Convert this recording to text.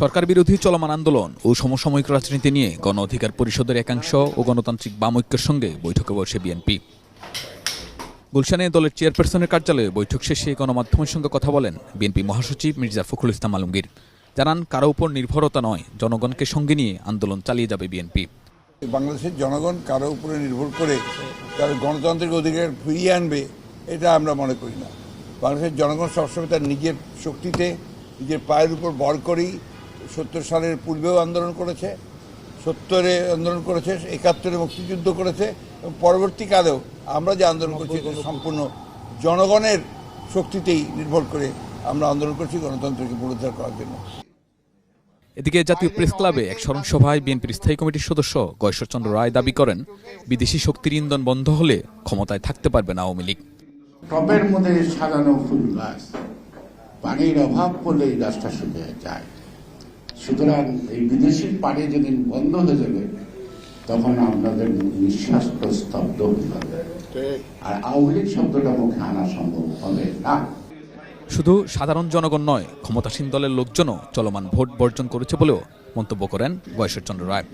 সরকার বিরোধী চলমান আন্দোলন ও সমসাময়িক রাজনীতি নিয়ে গণ অধিকার পরিষদের একাংশ ও গণতান্ত্রিক বাম ঐক্যের সঙ্গে বৈঠকে বসে বিএনপি। গুলশানে দলের চেয়ারপারসনের কার্যালয়ে বৈঠক শেষে গণমাধ্যমের সঙ্গে কথা বলেন বিএনপি মহাসচিব মির্জা ফখরুল ইসলাম আলমগীর। জানান, কারও উপর নির্ভরতা নয়, জনগণকে সঙ্গে নিয়ে আন্দোলন চালিয়ে যাবে বিএনপি। বাংলাদেশের জনগণ কারও উপরে নির্ভর করে তার গণতান্ত্রিক অধিকার ফিরিয়ে আনবে, এটা আমরা মনে করি না। বাংলাদেশের জনগণ সবসময় তার নিজের শক্তিতে নিজের পায়ের উপর ভর করেই সত্তর সালের পূর্বেও আন্দোলন করেছে সত্তরে আন্দোলন করেছে একাত্তরে মুক্তিযুদ্ধ করেছে এবং পরবর্তীকালেও আমরা যে আন্দোলন করছি সম্পূর্ণ জনগণের শক্তিতেই নির্ভর করে আমরা আন্দোলন করছি গণতন্ত্রকে পুনরুদ্ধার করার জন্য। এদিকে জাতীয় প্রেস ক্লাবে এক স্মরণ সভায় বিএনপির স্থায়ী কমিটির সদস্য গয়েশ্বরচন্দ্র রায় দাবি করেন বিদেশি শক্তির ইন্ধন বন্ধ হলে ক্ষমতায় থাকতে পারবে না আওয়ামী লীগ। টবের মধ্যে সাজানো ফুল গাছ। পানির অভাব পড়লে এই গাছটা শুকিয়ে যায়। সুতরাং এই বিদেশি পানি যেদিন বন্ধ হয়ে যাবে তখন আপনাদের নিঃশ্বাস তো স্তব্ধ হয়ে যাবে। আর আওয়ামী লীগ শব্দটা মুখে আনা সম্ভব হবে না। শুধু সাধারণ জনগণ নয় ক্ষমতাসীন দলের লোকজনও চলমান ভোট বর্জন করেছে বলেও মন্তব্য করেন গয়েশ্বরচন্দ্র রায়।